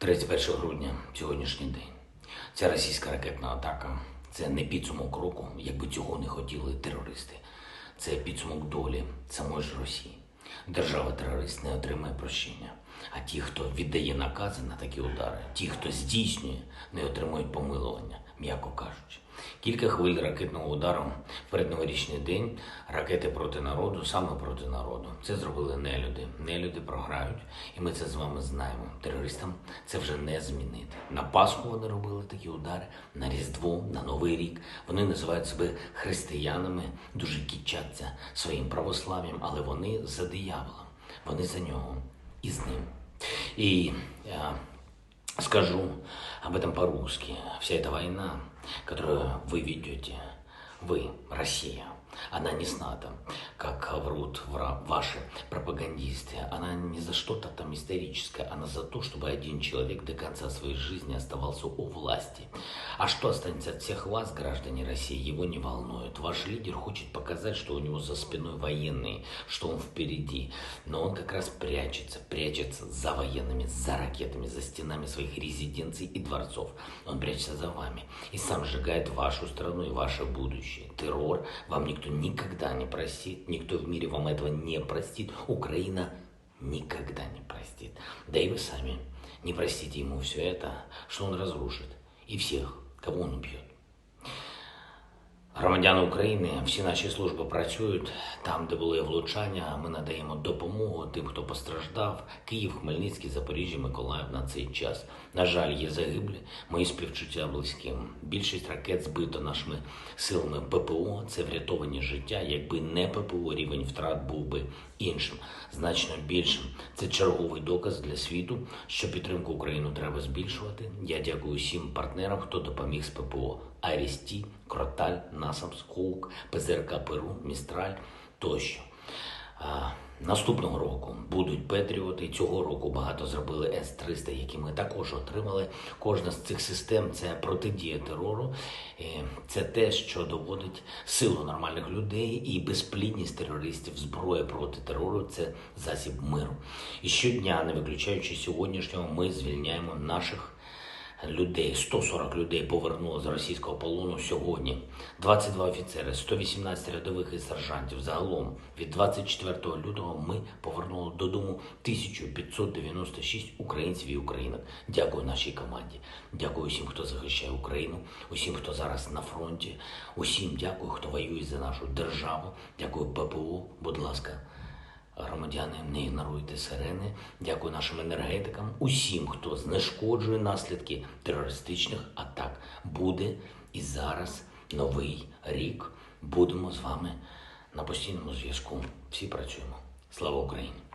31 грудня, сьогоднішній день. Ця російська ракетна атака це не підсумок року, якби цього не хотіли терористи. Це підсумок долі самої ж Росії. Держава-терорист не отримає прощення. А ті, хто віддає накази на такі удари, ті, хто здійснює, не отримують помилування, м'яко кажучи. Кілька хвиль ракетного удару в передноворічний день ракети проти народу, саме проти народу. Це зробили нелюди. Нелюди програють, і ми це з вами знаємо. Терористам це вже не змінити. На Пасху вони робили такі удари, на Різдво, на Новий рік. Вони називають себе християнами, дуже кічаться своїм православ'ям, але вони за дияволом, вони за нього і з ним. И я скажу об этом по-русски. Вся эта война, которую вы ведете, вы, Россия, она не с НАТО, как врут ваши пропагандисты. Она не за что-то там историческое, она за то, чтобы один человек до конца своей жизни оставался у власти. А что останется от всех вас, граждане России, его не волнует. Ваш лидер хочет показать, что у него за спиной военные, что он впереди. Но он как раз прячется, прячется за военными, за ракетами, за стенами своих резиденций и дворцов. Он прячется за вами и сам сжигает вашу страну и ваше будущее. Террор вам никто никогда не простит, никто в мире вам этого не простит. Украина никогда не простит. Да и вы сами не простите ему все это, что он разрушит. И всех, кого он убьет. Громадяни України, всі наші служби працюють там, де були влучання. Ми надаємо допомогу тим, хто постраждав. Київ, Хмельницький, Запоріжжя, Миколаїв на цей час. На жаль, є загиблі. Мої співчуття близьким. Більшість ракет збито нашими силами ППО. Це врятовані життя. Якби не ППО, рівень втрат був би іншим, значно більшим. Це черговий доказ для світу, що підтримку Україну треба збільшувати. Я дякую всім партнерам, хто допоміг з ППО. Арісті, Кроталь, Насамс, Хоук, ПЗРК Перу, Містраль тощо. Наступного року будуть Петріоти. Цього року багато зробили С-300, які ми також отримали. Кожна з цих систем це протидія терору. Це те, що доводить силу нормальних людей і безплідність терористів. Зброя проти терору це засіб миру. І щодня, не виключаючи сьогоднішнього, ми звільняємо наших людей, 140 людей повернули з російського полону сьогодні. 22 офіцери, 118 рядових і сержантів. Загалом від 24 лютого ми повернули додому 1596 українців і українок. Дякую нашій команді. Дякую усім, хто захищає Україну, усім, хто зараз на фронті. Усім дякую, хто воює за нашу державу. Дякую ППО. Будь ласка. Громадяни, не ігноруйте сирени. Дякую нашим енергетикам, усім, хто знешкоджує наслідки терористичних атак. Буде і зараз новий рік. Будемо з вами на постійному зв'язку. Всі працюємо. Слава Україні!